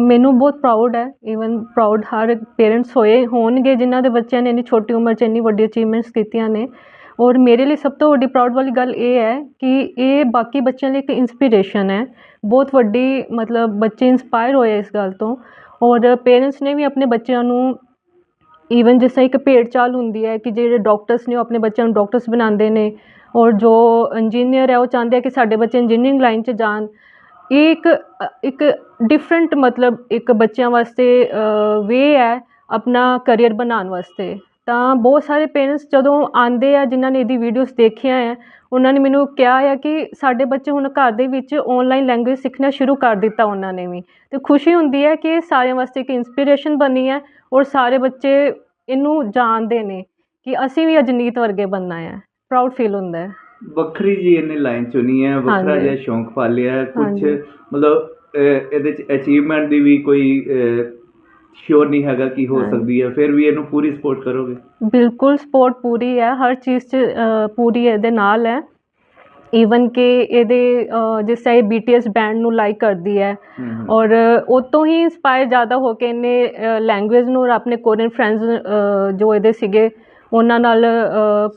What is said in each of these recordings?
ਮੈਨੂੰ ਬਹੁਤ ਪ੍ਰਾਊਡ ਹੈ ਈਵਨ ਪ੍ਰਾਊਡ ਹਰ ਪੇਰੈਂਟਸ ਹੋਏ ਹੋਣਗੇ ਜਿਨ੍ਹਾਂ ਦੇ ਬੱਚਿਆਂ ਨੇ ਇੰਨੀ ਛੋਟੀ ਉਮਰ 'ਚ ਇੰਨੀ ਵੱਡੀ ਅਚੀਵਮੈਂਟਸ ਕੀਤੀਆਂ ਨੇ। ਔਰ ਮੇਰੇ ਲਈ ਸਭ ਤੋਂ ਵੱਡੀ ਪ੍ਰਾਊਡ ਵਾਲੀ ਗੱਲ ਇਹ ਹੈ ਕਿ ਇਹ ਬਾਕੀ ਬੱਚਿਆਂ ਲਈ ਇੱਕ ਇੰਸਪੀਰੇਸ਼ਨ ਹੈ। ਬਹੁਤ ਵੱਡੀ ਮਤਲਬ ਬੱਚੇ ਇੰਸਪਾਇਰ ਹੋਏ ਇਸ ਗੱਲ ਤੋਂ। ਔਰ ਪੇਰੈਂਟਸ ਨੇ ਵੀ ਆਪਣੇ ਬੱਚਿਆਂ ਨੂੰ ਈਵਨ ਜਿਸ ਤਰ੍ਹਾਂ ਇੱਕ ਭੇਡ ਚਾਲ ਹੁੰਦੀ ਹੈ ਕਿ ਜਿਹੜੇ ਡਾਕਟਰਸ ਨੇ ਉਹ ਆਪਣੇ ਬੱਚਿਆਂ ਨੂੰ ਡਾਕਟਰਸ ਬਣਾਉਂਦੇ ਨੇ। ਔਰ ਜੋ ਇੰਜੀਨੀਅਰ ਹੈ ਉਹ ਚਾਹੁੰਦੇ ਆ ਕਿ ਸਾਡੇ ਬੱਚੇ ਇੰਜੀਨੀਅਰਿੰਗ ਲਾਈਨ 'ਚ ਜਾਣ। ਇਹ ਇੱਕ ਇੱਕ ਡਿਫਰੈਂਟ ਮਤਲਬ ਇੱਕ ਬੱਚਿਆਂ ਵਾਸਤੇ ਵੇ ਹੈ ਆਪਣਾ ਕਰੀਅਰ ਬਣਾਉਣ ਵਾਸਤੇ। ਤਾਂ ਬਹੁਤ ਸਾਰੇ ਪੇਰੈਂਟਸ ਜਦੋਂ ਆਉਂਦੇ ਆ, ਜਿਨ੍ਹਾਂ ਨੇ ਇਹਦੀ ਵੀਡੀਓਜ਼ ਦੇਖੀਆਂ ਹੈ ਉਹਨਾਂ ਨੇ ਮੈਨੂੰ ਕਿਹਾ ਹੈ ਕਿ ਸਾਡੇ ਬੱਚੇ ਹੁਣ ਘਰ ਦੇ ਵਿੱਚ ਆਨਲਾਈਨ ਲੈਂਗੁਏਜ ਸਿੱਖਣਾ ਸ਼ੁਰੂ ਕਰ ਦਿੱਤਾ ਉਹਨਾਂ ਨੇ ਵੀ। ਤੇ ਖੁਸ਼ੀ ਹੁੰਦੀ ਹੈ ਕਿ ਸਾਰਿਆਂ ਵਾਸਤੇ ਇੱਕ ਇਨਸਪੀਰੇਸ਼ਨ ਬਣੀ ਹੈ ਔਰ ਸਾਰੇ ਬੱਚੇ ਇਹਨੂੰ ਜਾਣਦੇ ਨੇ ਕਿ ਅਸੀਂ ਵੀ ਅਜਨੀਤ ਵਰਗੇ ਬਣਨਾ ਹੈ ਪ੍ਰਾਊਡ ਫੀਲ ਹੁੰਦਾ ਹੈ। ਵੱਖਰੀ ਜੀ ਇਹਨੇ ਲਾਈਨ ਚੁਣੀ ਹੈ ਵੱਖਰਾ ਹਾਂਜੀ। ਜਿਹਾ ਸ਼ੌਂਕ ਪਾਲਿਆ ਹੈ ਕੁਝ ਹਾਂਜੀ। ਮਤਲਬ ਅਹ, ਇਹਦੇ ਚ ਅਚੀਵਮੈਂਟ ਦੀ ਵੀ ਕੋਈ ਸ਼ੋਰ ਨਹੀਂ ਹੈਗਾ ਕਿ ਹੋ ਹਾਂਜੀ। ਸਕਦੀ ਹੈ ਫਿਰ ਵੀ ਇਹਨੂੰ ਪੂਰੀ ਸਪੋਰਟ ਕਰੋਗੇ ਬਿਲਕੁਲ ਸਪੋਰਟ ਪੂਰੀ ਹੈ ਹਰ ਚੀਜ਼ 'ਚ ਅ, ਪੂਰੀ ਇਹਦੇ ਨਾਲ ਹੈ ਈਵਨ ਕਿ ਇਹਦੇ ਅ, ਜਿਸ ਤਰ੍ਹਾਂ ਇਹ BTS ਬੈਂਡ ਨੂੰ ਲਾਈਕ ਕਰਦੀ ਹੈ ਹਮ, ਔਰ ਉਹ ਤੋਂ ਹੀ ਇੰਸਪਾਇਰ ਜ਼ਿਆਦਾ ਹੋ ਕੇ ਇਹਨੇ ਲੈਂਗੁਏਜ ਨੂੰ ਔਰ ਆਪਣੇ ਕੋਰੀਅਨ ਫਰੈਂਡਸ ਜੋ ਇਹਦੇ ਸੀਗੇ ਉਹਨਾਂ ਨਾਲ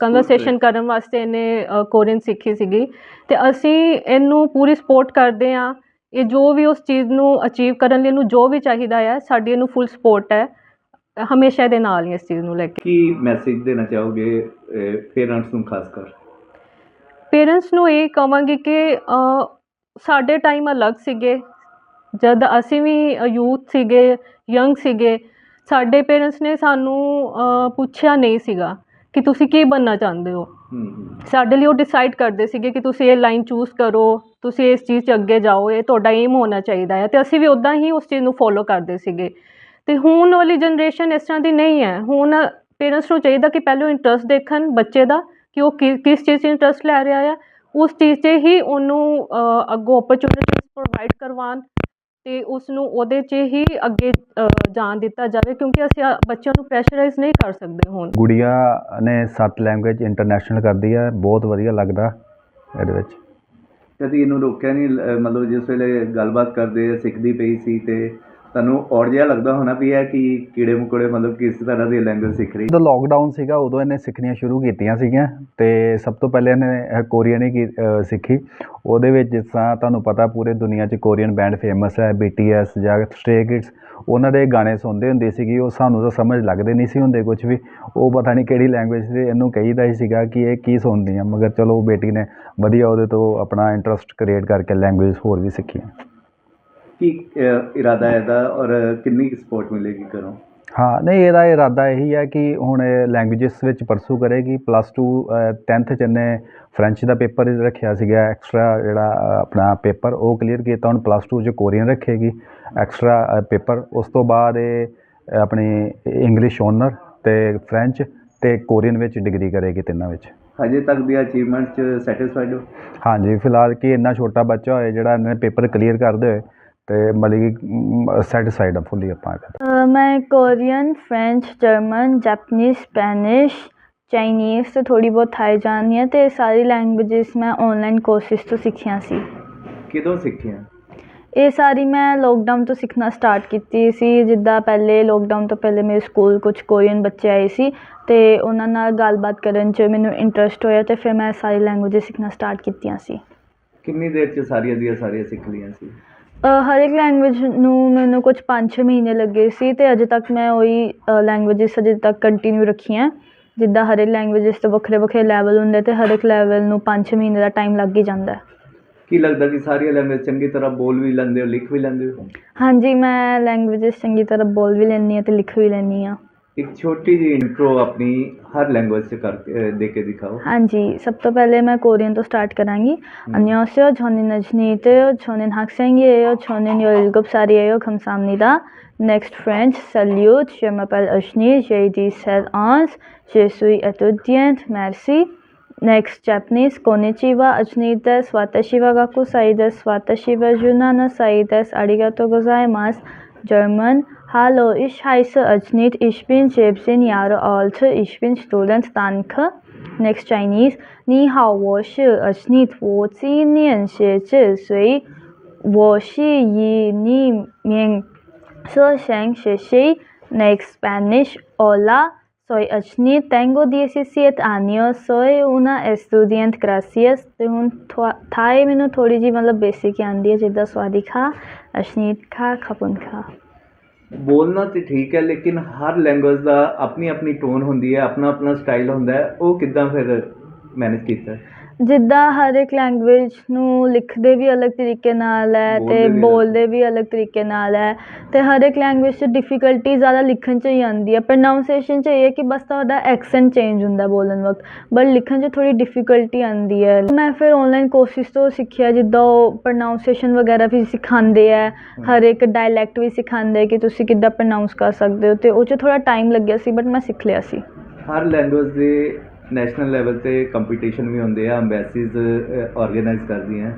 ਕਨਵਰਸੇਸ਼ਨ ਕਰਨ ਵਾਸਤੇ ਇਹਨੇ ਕੋਰੀਅਨ ਸਿੱਖੀ ਸੀਗੀ। ਤੇ ਅਸੀਂ ਇਹਨੂੰ ਪੂਰੀ ਸਪੋਰਟ ਕਰਦੇ ਹਾਂ। ਇਹ ਜੋ ਵੀ ਉਸ ਚੀਜ਼ ਨੂੰ ਅਚੀਵ ਕਰਨ ਲਈ ਇਹਨੂੰ ਜੋ ਵੀ ਚਾਹੀਦਾ ਹੈ ਸਾਡੀ ਇਹਨੂੰ ਫੁੱਲ ਸਪੋਰਟ ਹੈ। ਹਮੇਸ਼ਾ ਇਹਦੇ ਨਾਲ ਹੀ ਇਸ ਚੀਜ਼ ਨੂੰ ਲੈ ਕੇ। ਕੀ ਮੈਸੇਜ ਦੇਣਾ ਚਾਹੋਗੇ ਪੇਰੈਂਟਸ ਨੂੰ ਖਾਸ ਕਰ? ਪੇਰੈਂਟਸ ਨੂੰ ਇਹ ਕਹਾਂਗੀ ਕਿ ਸਾਡੇ ਟਾਈਮ ਅਲੱਗ ਸੀਗੇ। ਜਦ ਅਸੀਂ ਵੀ ਯੂਥ ਸੀਗੇ ਯੰਗ ਸੀਗੇ ਸਾਡੇ ਪੇਰੈਂਟਸ ਨੇ ਸਾਨੂੰ ਪੁੱਛਿਆ ਨਹੀਂ ਸੀਗਾ ਕਿ ਤੁਸੀਂ ਕੀ ਬਣਨਾ ਚਾਹੁੰਦੇ ਹੋ। ਸਾਡੇ ਲਈ ਉਹ ਡਿਸਾਈਡ ਕਰਦੇ ਸੀਗੇ ਕਿ ਤੁਸੀਂ ਇਹ ਲਾਈਨ ਚੂਜ਼ ਕਰੋ ਤੁਸੀਂ ਇਸ ਚੀਜ਼ 'ਚ ਅੱਗੇ ਜਾਓ ਇਹ ਤੁਹਾਡਾ ਏਮ ਹੋਣਾ ਚਾਹੀਦਾ ਹੈ। ਤੇ ਅਸੀਂ ਵੀ ਉਦਾਂ ਹੀ ਉਸ ਚੀਜ਼ ਨੂੰ ਫੋਲੋ ਕਰਦੇ ਸੀਗੇ। ਤੇ ਹੁਣ ਵਾਲੀ ਜਨਰੇਸ਼ਨ ਇਸ ਤਰ੍ਹਾਂ ਦੀ ਨਹੀਂ ਹੈ। ਹੁਣ ਪੇਰੈਂਟਸ ਨੂੰ ਚਾਹੀਦਾ ਕਿ ਪਹਿਲਾਂ ਇੰਟਰਸਟ ਦੇਖਣ ਬੱਚੇ ਦਾ ਕਿ ਉਹ ਕਿਸ ਚੀਜ਼ 'ਚ ਇੰਟਰਸਟ ਲੈ ਰਿਹਾ ਆ। ਉਸ ਚੀਜ਼ 'ਚ ਹੀ ਉਹਨੂੰ ਅੱਗੋਂ ਓਪਰਚੁਨਿਟੀਜ਼ ਪ੍ਰੋਵਾਈਡ ਕਰਵਾਉਣ। ਤੇ ਉਸ ਨੂੰ ਉਹਦੇ 'ਚ ਹੀ ਅੱਗੇ ਜਾਣ ਦਿੱਤਾ ਜਾਵੇ ਕਿਉਂਕਿ ਅਸੀਂ ਬੱਚਿਆਂ ਨੂੰ ਪ੍ਰੈਸ਼ਰਾਈਜ਼ ਨਹੀਂ ਕਰ ਸਕਦੇ ਹੁਣ। ਗੁੜੀਆ ਨੇ ਸੱਤ ਲੈਂਗੁਏਜ ਇੰਟਰਨੈਸ਼ਨਲ ਕਰਦੀ ਹੈ ਬਹੁਤ ਵਧੀਆ ਲੱਗਦਾ ਇਹਦੇ ਵਿੱਚ। ਕਦੀ ਇਹਨੂੰ ਰੋਕਿਆ ਨਹੀਂ ਮਤਲਬ ਜਿਸ ਵੇਲੇ ਗੱਲਬਾਤ ਕਰਦੇ ਸਿੱਖਦੀ ਪਈ ਸੀ ਤੇ ਤੁਹਾਨੂੰ ਔਰ ਜਿਹਾ ਲੱਗਦਾ ਹੋਣਾ ਵੀ ਹੈ ਕਿ ਕੀੜੇ ਮਕੌੜੇ ਮਤਲਬ ਕਿਸ ਤਰ੍ਹਾਂ ਦੀ ਲੈਂਗੁਏਜ ਸਿੱਖ ਰਹੀ? ਜਦੋਂ ਲੋਕਡਾਊਨ ਸੀਗਾ, ਉਦੋਂ ਇਹਨੇ ਸਿੱਖਣੀਆਂ ਸ਼ੁਰੂ ਕੀਤੀਆਂ ਸੀਗੀਆਂ ਤੇ ਸਭ ਤੋਂ ਪਹਿਲੇ ਇਹਨੇ ਕੋਰੀਅਨ ਹੀ ਕੀ- ਸਿੱਖੀ। ਉਹਦੇ ਵਿੱਚ ਜਿਸ ਤਰ੍ਹਾਂ ਤੁਹਾਨੂੰ ਪਤਾ ਪੂਰੇ ਦੁਨੀਆ 'ਚ ਕੋਰੀਅਨ ਬੈਂਡ ਫੇਮਸ ਹੈ BTS ਜਾਂ ਸਟ੍ਰੇ ਕਿਡਸ ਉਹਨਾਂ ਦੇ ਗਾਣੇ ਸੁਣਦੇ ਹੁੰਦੇ ਸੀਗੇ, ਉਹ ਸਾਨੂੰ ਤਾਂ ਸਮਝ ਲੱਗਦੇ ਨਹੀਂ ਸੀ ਹੁੰਦੇ ਕੁਝ ਵੀ। ਉਹ ਪਤਾ ਨਹੀਂ ਕਿਹੜੀ ਲੈਂਗੁਏਜ ਸੀ ਇਹਨੂੰ ਕਹੀਦਾ ਹੀ ਸੀਗਾ ਕਿ ਇਹ ਕੀ ਸੁਣਦੀਆਂ, ਮਗਰ ਚਲੋ ਬੇਟੀ ਨੇ ਵਧੀਆ ਉਹਦੇ ਤੋਂ ਆਪਣਾ ਇੰਟਰਸਟ ਕ੍ਰੀਏਟ ਕਰਕੇ ਲੈਂਗੁਏਜ ਹੋਰ ਵੀ ਸਿੱਖੀਆਂ। ਕੀ ਇਰਾਦਾ ਹੈ ਇਹਦਾ ਔਰ ਕਿੰਨੀ ਸਪੋਰਟ ਮਿਲੇਗੀ ਕਰੋ ਹਾਂ ਨਹੀਂ ਇਹਦਾ ਇਰਾਦਾ ਇਹੀ ਹੈ ਕਿ ਹੁਣ ਲੈਂਗੁਏਜਸ ਵਿੱਚ ਪਰਸੂ ਕਰੇਗੀ। ਪਲੱਸ 2 10th ਚ ਇਹਨੇ ਫ੍ਰੈਂਚ ਦਾ ਪੇਪਰ ਰੱਖਿਆ ਸੀਗਾ। ਐਕਸਟਰਾ ਜਿਹੜਾ ਆਪਣਾ ਪੇਪਰ ਉਹ ਕਲੀਅਰ ਕੀਤਾ। ਹੁਣ ਪਲੱਸ 2 ਚ ਕੋਰੀਅਨ ਰੱਖੇਗੀ। ਐਕਸਟਰਾ ਪੇਪਰ ਉਸ ਤੋਂ ਬਾਅਦ ਇਹ ਆਪਣੀ ਇੰਗਲਿਸ਼ ਓਨਰ ਤੇ ਫ੍ਰੈਂਚ ਤੇ ਕੋਰੀਅਨ ਵਿੱਚ ਡਿਗਰੀ ਕਰੇਗੀ ਤਿੰਨਾਂ ਵਿੱਚ। ਹਜੇ ਤੱਕ ਦੀ ਅਚੀਵਮੈਂਟ ਚ ਸੈਟੀਸਫਾਈਡ ਹੋ? ਹਾਂਜੀ ਫਿਲਹਾਲ ਕਿ ਇੰਨਾ ਛੋਟਾ ਬੱਚਾ ਹੋਏ ਜਿਹੜਾ ਇਹਨੇ ਪੇਪਰ ਕਲੀਅਰ ਕਰਦੇ ਹੋਏ ਤੇ ਮਤਲਬ ਕਿ ਸੈਟੀਸਫਾਈਡ ਆ ਫੁੱਲੀ ਆਪਾਂ ਕਹਿੰਦੇ ਅ, ਮੈਂ Korean French German Japanese Spanish Chinese ਤੇ ਥੋੜੀ ਬਹੁਤ ਥਾਈ ਜਾਣਦੀ ਹਾਂ ਤੇ ਸਾਰੀ ਲੈਂਗੁਏਜਸ ਮੈਂ ਆਨਲਾਈਨ ਕੋਰਸਿਸ ਤੋਂ ਸਿੱਖੀਆਂ ਸੀ। ਕਿਦੋਂ ਸਿੱਖਿਆ? ਇਹ ਸਾਰੀ ਮੈਂ ਲੋਕਡਾਊਨ ਤੋਂ ਸਿੱਖਣਾ ਸਟਾਰਟ ਕੀਤੀ ਸੀ। ਜਿੱਦਾਂ ਪਹਿਲੇ ਲੋਕਡਾਊਨ ਤੋਂ ਪਹਿਲੇ ਮੇਰੇ ਸਕੂਲ ਕੁਝ ਕੋਰੀਅਨ ਬੱਚੇ ਆਏ ਸੀ ਤੇ ਉਹਨਾਂ ਨਾਲ ਗੱਲਬਾਤ ਕਰਨ 'ਚ ਮੈਨੂੰ ਇੰਟਰਸਟ ਹੋਇਆ ਤੇ ਫਿਰ ਮੈਂ ਸਾਰੀ ਲੈਂਗੁਏਜਸ ਸਿੱਖਣਾ ਸਟਾਰਟ ਕੀਤੀਆਂ ਸੀ। ਕਿੰਨੀ ਦੇਰ ਚ ਸਾਰੀਆਂ ਦੀਆਂ ਸਾਰੀਆਂ ਸਿੱਖ ਲਈਆਂ ਸੀ? ਹਰ ਇੱਕ ਲੈਂਗੁਏਜ ਨੂੰ ਮੈਨੂੰ ਕੁਝ 5-6 ਮਹੀਨੇ ਲੱਗੇ ਸੀ ਤੇ ਅਜੇ ਤੱਕ ਮੈਂ ਉਹੀ ਲੈਂਗੁਏਜਸ ਅਜੇ ਤੱਕ ਕੰਟੀਨਿਊ ਰੱਖੀਆਂ। ਜਿੱਦਾਂ ਹਰ ਇੱਕ ਲੈਂਗੁਏਜਸ ਦੇ ਵੱਖਰੇ ਵੱਖਰੇ ਲੈਵਲ ਹੁੰਦੇ ਤੇ ਹਰ ਇੱਕ ਲੈਵਲ ਨੂੰ 5-6 ਮਹੀਨੇ ਦਾ ਟਾਈਮ ਲੱਗ ਹੀ ਜਾਂਦਾ। ਹੈ ਕੀ ਲੱਗਦਾ ਕਿ ਸਾਰੀਆਂ ਲੈਂਗੁਏਜ ਚੰਗੀ ਤਰ੍ਹਾਂ ਬੋਲ ਵੀ ਲੈਂਦੇ ਹੋ ਲਿਖ ਵੀ ਲੈਂਦੇ ਹੋ? ਹਾਂਜੀ ਮੈਂ ਲੈਂਗੁਏਜਸ ਚੰਗੀ ਤਰ੍ਹਾਂ ਬੋਲ ਵੀ ਲੈਂਦੀ ਹਾਂ ਤੇ ਲਿਖ ਵੀ ਲੈਂਦੀ ਹਾਂ। ਇੱਕ ਛੋਟੀ ਜੀ ਇੰਟਰੋ ਆਪਣੀ ਹਰ ਲੈਂਗੁਏਜ ਸੇ ਕਰਕੇ ਦੇ ਕੇ ਦਿਖਾਓ ਹਾਂਜੀ ਸਭ ਤੋਂ ਪਹਿਲੇ ਮੈਂ ਕੋਰੀਅਨ ਤੋਂ ਸਟਾਰਟ ਕਰਾਂਗੀ 안녕하세요 저는 나진이데요 저는 학생이에요 저는 17살이에요 감사합니다 Next French salut je m'appelle Ashni j'ai 17 ans je suis étudiante merci Next Japanese konnichiwa Ashni desu watashi wa gakusai desu watashi wa junana sai desu arigatou gozaimasu German Hallo, ich heiße Ajnit, ich bin 17 Jahre alt, ich bin Student, danke. Next Chinese 你好，我是 Ajnit，我今年学这岁 我是以你名所想学习 next Spanish hola soy Ashni tengo 17 años soy una estudiante gracias ਤੇ ਹੁਣ ਥੋੜਾ ਥਾਈ ਮੈਨੂੰ ਥੋੜੀ ਜੀ ਮਤਲਬ basic ਆਉਂਦੀ ਹੈ ਜਿੱਦਾਂ ਸਵਾਦਿਕਾ ਅਸ਼ਨੀਤ ਖਾ ਖਪਨ ਖਾ ਬੋਲਣਾ ਤਾਂ ਠੀਕ ਹੈ, ਲੇਕਿਨ ਹਰ ਲੈਂਗੁਏਜ ਦਾ ਆਪਣੀ ਆਪਣੀ ਟੋਨ ਹੁੰਦੀ ਹੈ ਆਪਣਾ ਆਪਣਾ ਸਟਾਈਲ ਹੁੰਦਾ ਉਹ ਕਿੱਦਾਂ ਫਿਰ ਮੈਨੇਜ ਕੀਤਾ? ਜਿੱਦਾਂ ਹਰ ਇੱਕ ਲੈਂਗੁਏਜ ਨੂੰ ਲਿਖਦੇ ਵੀ ਅਲੱਗ ਤਰੀਕੇ ਨਾਲ ਹੈ ਬੋਲਦੇ ਤੇ ਵੀ ਅਲੱਗ। ਬੋਲਦੇ ਵੀ ਅਲੱਗ ਤਰੀਕੇ ਨਾਲ ਹੈ ਤੇ ਹਰ ਇੱਕ ਲੈਂਗੁਏਜ 'ਚ ਡਿਫਿਕਲਟੀ ਜ਼ਿਆਦਾ ਲਿਖਣ 'ਚ ਹੀ ਆਉਂਦੀ ਹੈ। ਪ੍ਰੋਨਾਂਸੀਏਸ਼ਨ 'ਚ ਇਹ ਹੈ ਕਿ ਬਸ ਤੁਹਾਡਾ ਐਕਸੈਂਟ ਚੇਂਜ ਹੁੰਦਾ ਬੋਲਣ ਵਕਤ ਬਟ ਲਿਖਣ 'ਚ ਥੋੜੀ ਡਿਫਿਕਲਟੀ ਆਉਂਦੀ ਹੈ। ਮੈਂ ਫਿਰ ਆਨਲਾਈਨ ਕੋਰਸਿਸ ਤੋਂ ਸਿੱਖਿਆ ਜਿੱਦਾਂ ਉਹ ਪ੍ਰੋਨਾਂਸੀਏਸ਼ਨ ਵਗੈਰਾ ਵੀ ਸਿਖਾਉਂਦੇ ਆ ਹਰ ਇੱਕ ਡਾਇਲੈਕਟ ਵੀ ਸਿਖਾਉਂਦੇ ਕਿ ਤੁਸੀਂ ਕਿੱਦਾਂ ਪ੍ਰੋਨਾਂਸ ਕਰ ਸਕਦੇ ਹੋ ਤੇ ਉਹ 'ਚ ਥੋੜਾ ਟਾਈਮ ਲੱਗਿਆ ਸੀ ਬਟ ਮੈਂ ਸਿੱਖ ਲਿਆ ਸੀ। ਹਰ ਲੈਂਗੁਏਜ ਦੇ ਨੈਸ਼ਨਲ ਲੈਵਲ ਤੇ ਕੰਪੀਟੀਸ਼ਨ ਵੀ ਹੁੰਦੇ ਆ ਅੰਬੈਸੀਜ਼ ਆਰਗੇਨਾਈਜ਼ ਕਰਦੀਆਂ।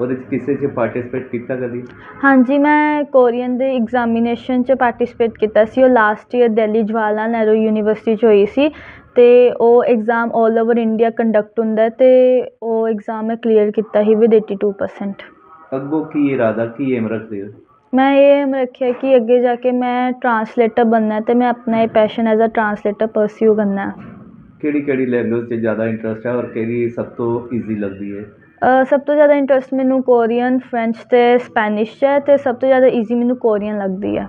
ਉਹਦੇ ਚ ਕਿਸੇ ਚ ਪਾਰਟਿਸਿਪੇਟ ਕੀਤਾ ਕਦੀ? ਹਾਂਜੀ ਮੈਂ ਕੋਰੀਅਨ ਦੇ ਐਗਜ਼ਾਮੀਨੇਸ਼ਨ 'ਚ ਪਾਰਟਿਸਿਪੇਟ ਕੀਤਾ ਸੀ। ਉਹ last year Delhi Jawahar Lal Nehru university 'ਚ ਹੋਈ ਸੀ ਤੇ ਉਹ ਐਗਜ਼ਾਮ 올 ਓਵਰ ਇੰਡੀਆ ਕੰਡਕਟ ਹੁੰਦਾ ਤੇ ਉਹ ਐਗਜ਼ਾਮ ਮੈਂ ਕਲੀਅਰ ਕੀਤਾ ਸੀ ਵਿਦ 82% ਅੱਗੋਂ ਕੀ ਇਰਾਦਾ ਕੀ ਏਮ ਰੱਖਦੇ ਹੋ? ਮੈਂ ਇਹ ਏਮ ਰੱਖਿਆ ਕਿ ਅੱਗੇ ਜਾ ਕੇ ਮੈਂ ਟਰਾਂਸਲੇਟਰ ਬਣਨਾ ਤੇ ਮੈਂ ਆਪਣਾ ਇਹ ਪੈਸ਼ਨ ਐਜ਼ ਅ ਟਰਾਂਸਲੇਟਰ ਪਰਸਿਊ ਕਰਨਾ। ਹੈ ਕਿਹੜੀ ਕਿਹੜੀ ਲੈਂਗੁਏਜ 'ਚ ਜ਼ਿਆਦਾ ਇੰਟਰਸਟ ਹੈ ਔਰ ਕਿਹੜੀ ਸਭ ਤੋਂ ਈਜ਼ੀ ਲੱਗਦੀ ਹੈ? ਸਭ ਤੋਂ ਜ਼ਿਆਦਾ ਇੰਟਰਸਟ ਮੈਨੂੰ ਕੋਰੀਅਨ ਫ੍ਰੈਂਚ ਤੇ ਸਪੈਨਿਸ਼ 'ਚ ਹੈ ਤੇ ਸਭ ਤੋਂ ਜ਼ਿਆਦਾ ਈਜ਼ੀ ਮੈਨੂੰ ਕੋਰੀਅਨ ਲੱਗਦੀ ਹੈ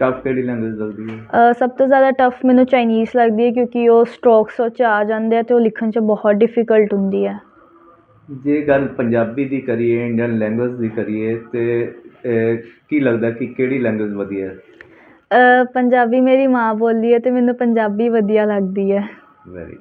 ਟਫ ਕਿਹੜੀ ਲੈਂਗੁਏਜ ਲੱਗਦੀ ਹੈ? ਸਭ ਤੋਂ ਜ਼ਿਆਦਾ ਟਫ ਮੈਨੂੰ ਚਾਈਨੀਜ਼ ਲੱਗਦੀ ਹੈ ਕਿਉਂਕਿ ਉਹ ਸਟ੍ਰੋਕਸ ਉਹ 'ਚ ਆ ਜਾਂਦੇ ਆ ਤੇ ਉਹ ਲਿਖਣ 'ਚ ਬਹੁਤ ਡਿਫਿਕਲਟ ਹੁੰਦੀ ਹੈ। ਜੇ ਗੱਲ ਪੰਜਾਬੀ ਦੀ ਕਰੀਏ ਇੰਡੀਅਨ ਲੈਂਗੁਏਜ ਦੀ ਕਰੀਏ ਤੇ ਅਹ, ਕੀ ਲੱਗਦਾ ਕਿ ਕਿਹੜੀ ਲੈਂਗੁਏਜ ਵਧੀਆ ਹੈ? ਪੰਜਾਬੀ ਮੇਰੀ ਮਾਂ ਬੋਲੀ ਹੈ ਤੇ ਮੈਨੂੰ ਪੰਜਾਬੀ ਵਧੀਆ ਲੱਗਦੀ ਹੈ। very